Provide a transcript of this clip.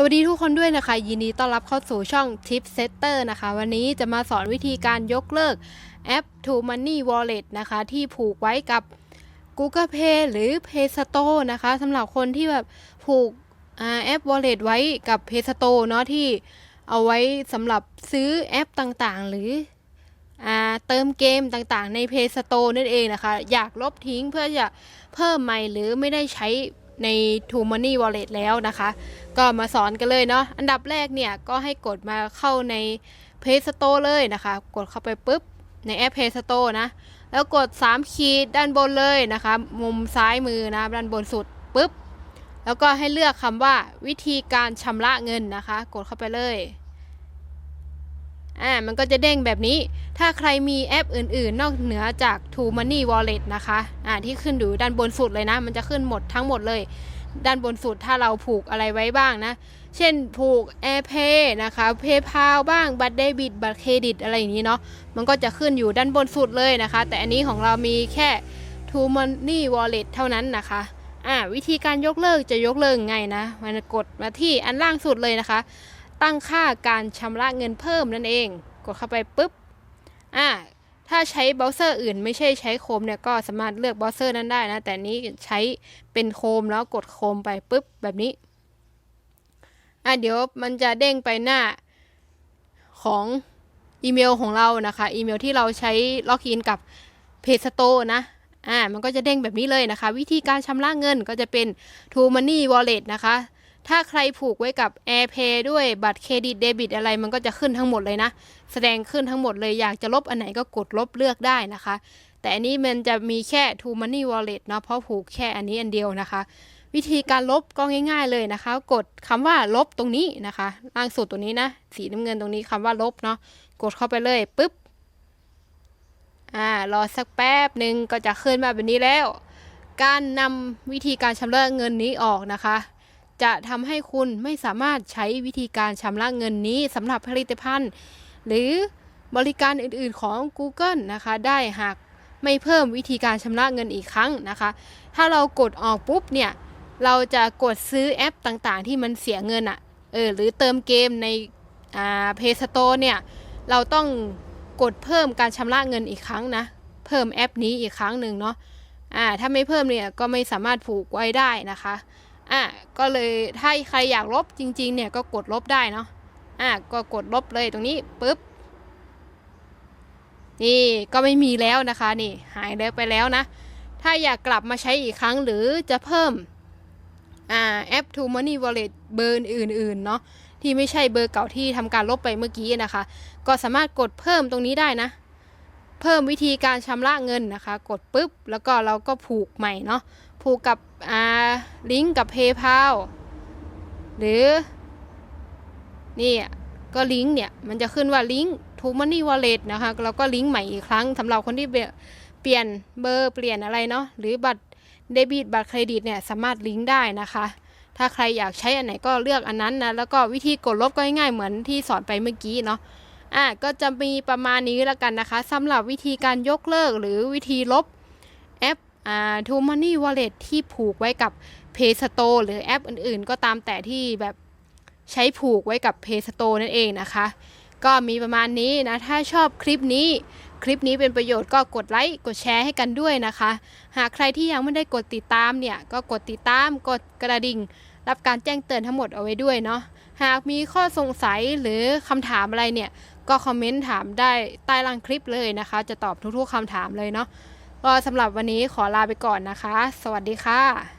สวัสดีทุกคนด้วยนะคะ ยินดีต้อนรับเข้าสู่ช่อง Tip Setter นะคะ วันนี้จะมาสอนวิธีการยกเลิกแอป To Money Wallet นะคะ ที่ผูกไว้กับ Google Pay หรือ Play Store นะคะสำหรับคนที่แบบผูกแอป Wallet ไว้กับ Play Store เนาะที่เอาไว้สำหรับซื้อแอปต่างๆ หรือเติมเกมต่างๆ ใน Play Store นั่นเองนะคะ อยากลบทิ้งเพื่อจะเพิ่มใหม่หรือไม่ได้ใช้ ใน To Money Wallet แล้วนะคะ ก็มาสอนกันเลยเนาะอันดับแรกเนี่ยก็ให้กดมาเข้าใน Play Store เลยนะคะ กดเข้าไปปุ๊บในแอป Play Store นะ แล้วกด 3 ขีดด้านบนเลยนะคะ มุมซ้ายมือนะด้านบนสุดปุ๊บ แล้วก็ให้เลือกคำว่าวิธีการชำระเงินนะคะ กดเข้าไปเลย อ่ามันก็จะเด้งแบบนี้ ถ้าใครมีแอปอื่นๆ นอกเหนือจาก To Money Wallet นะคะอ่าที่ขึ้นอยู่ด้านบนสุดเลยนะ มันจะขึ้นหมดทั้งหมดเลย ด้านบนสุดถ้าเราผูกอะไรไว้บ้างนะ เช่นผูก AirPay นะคะ PayPal บ้างบัตรเดบิตบัตรเครดิตอะไรอย่างนี้เนาะมันก็จะขึ้นอยู่ด้านบนสุดเลยนะคะ แต่อันนี้ของเรามีแค่ To Money Wallet เท่านั้นนะคะอ่าวิธีการยกเลิกจะยกเลิกไงนะ มันกดมาที่อันล่างสุดเลยนะคะ ตั้งค่าการชำระเงินเพิ่มนั่นเอง กดเข้าไปปุ๊บ อ่า ถ้าใช้เบราว์เซอร์อื่นไม่ใช่ใช้โคมเนี่ยก็สามารถเลือกเบราว์เซอร์นั้นได้นะ แต่นี้ใช้เป็นโคมแล้วกดโคมไปปุ๊บแบบนี้ อะเดี๋ยวมันจะเด้งไปหน้าของอีเมลของเรานะคะ อีเมลที่เราใช้ล็อกอินกับ p a y Store นะ อ่า มันก็จะเด้งแบบนี้เลยนะคะ วิธีการชำระเงินก็จะเป็น To Money Wallet นะคะ ถ้าใครผูกไว้กับ AirPay ด้วยบัตรเครดิตเดบิตอะไรมันก็จะขึ้นทั้งหมดเลยนะ แสดงขึ้นทั้งหมดเลยอยากจะลบอันไหนก็กดลบเลือกได้นะคะ แต่อันนี้มันจะมีแค่ To Money Wallet เนาะเพราะผูกแค่อันนี้อันเดียวนะคะ วิธีการลบก็ง่าย ๆเลยนะคะ กดคำว่าลบตรงนี้นะคะล่างสุดตรงนี้นะสีน้ำเงินตรงนี้คำว่าลบเนาะกดเข้าไปเลยปุ๊บอ่ารอสักแป๊บหนึ่งก็จะขึ้นมาแบบนี้แล้ว การนำวิธีการชำระเงินนี้ออกนะคะ จะทำให้คุณไม่สามารถใช้วิธีการชำระเงินนี้สำหรับผลิตภัณฑ์ หรือบริการอื่นๆของ Google นะคะ ได้หากไม่เพิ่มวิธีการชำระเงินอีกครั้งนะคะ ถ้าเรากดออกปุ๊บเนี่ย เราจะกดซื้อแอปต่างๆ ที่มันเสียเงินอะ่ะ เออ หรือเติมเกมในอ่า Play Store เนี่ย เราต้องกดเพิ่มการชำระเงินอีกครั้งนะ เพิ่มแอปนี้อีกครั้งหนึ่งเนาะ อ่า ถ้าไม่เพิ่มเนี่ยก็ไม่สามารถผูกไว้ได้นะคะ อะก็เลยถ้าใครอยากลบจริง ๆ เนี่ยก็กดลบได้เนาะอะก็กดลบเลยตรงนี้ปุ๊บนี่ก็ไม่มีแล้วนะคะนี่หายแล้วไปแล้วนะ ถ้าอยากกลับมาใช้อีกครั้งหรือจะเพิ่มอ่าแอป To Money Wallet เบอร์อื่นๆเนาะที่ไม่ใช่เบอร์เก่าที่ทำการลบไปเมื่อกี้นะคะ ก็สามารถกดเพิ่มตรงนี้ได้นะ เพิ่มวิธีการชำระเงินนะคะ กดปุ๊บ แล้วก็เราก็ผูกใหม่เนาะผูกกับอ่าลิงก์กับ PayPal หรือนี่ก็ลิงก์เนี่ยมันจะขึ้นว่าลิงก์ To Money Wallet นะคะเราก็ลิงก์ใหม่อีกครั้งสำหรับคนที่เปลี่ยนเบอร์เปลี่ยนอะไรเนาะหรือบัตรเดบิตบัตรเครดิตเนี่ยสามารถลิงก์ได้นะคะ ถ้าใครอยากใช้อันไหนก็เลือกอันนั้นนะแล้วก็วิธีกดลบก็ง่ายๆเหมือนที่สอนไปเมื่อกี้เนาะ อะก็จะมีประมาณนี้ละกันนะคะสำหรับวิธีการยกเลิกหรือวิธีลบแอปอ่า To Money Wallet ที่ผูกไว้กับ p a y Store หรือแอปอื่นๆ ก็ตามแต่ที่แบบใช้ผูกไว้กับ p a y Store นั่นเองนะคะ ก็มีประมาณนี้นะ ถ้าชอบคลิปนี้ คลิปนี้เป็นประโยชน์ก็กดไลค์กดแชร์ให้กันด้วยนะคะ หากใครที่ยังไม่ได้กดติดตามเนี่ยก็กดติดตามกดกระดิ่ง รับการแจ้งเตือนทั้งหมดเอาไว้ด้วยเนาะหากมีข้อสงสัยหรือคำถามอะไรเนี่ย ก็คอมเมนต์ถามได้ใต้ล่างคลิปเลยนะคะ จะตอบทุกๆคำถามเลยเนาะก็สำหรับวันนี้ขอลาไปก่อนนะคะ สวัสดีค่ะ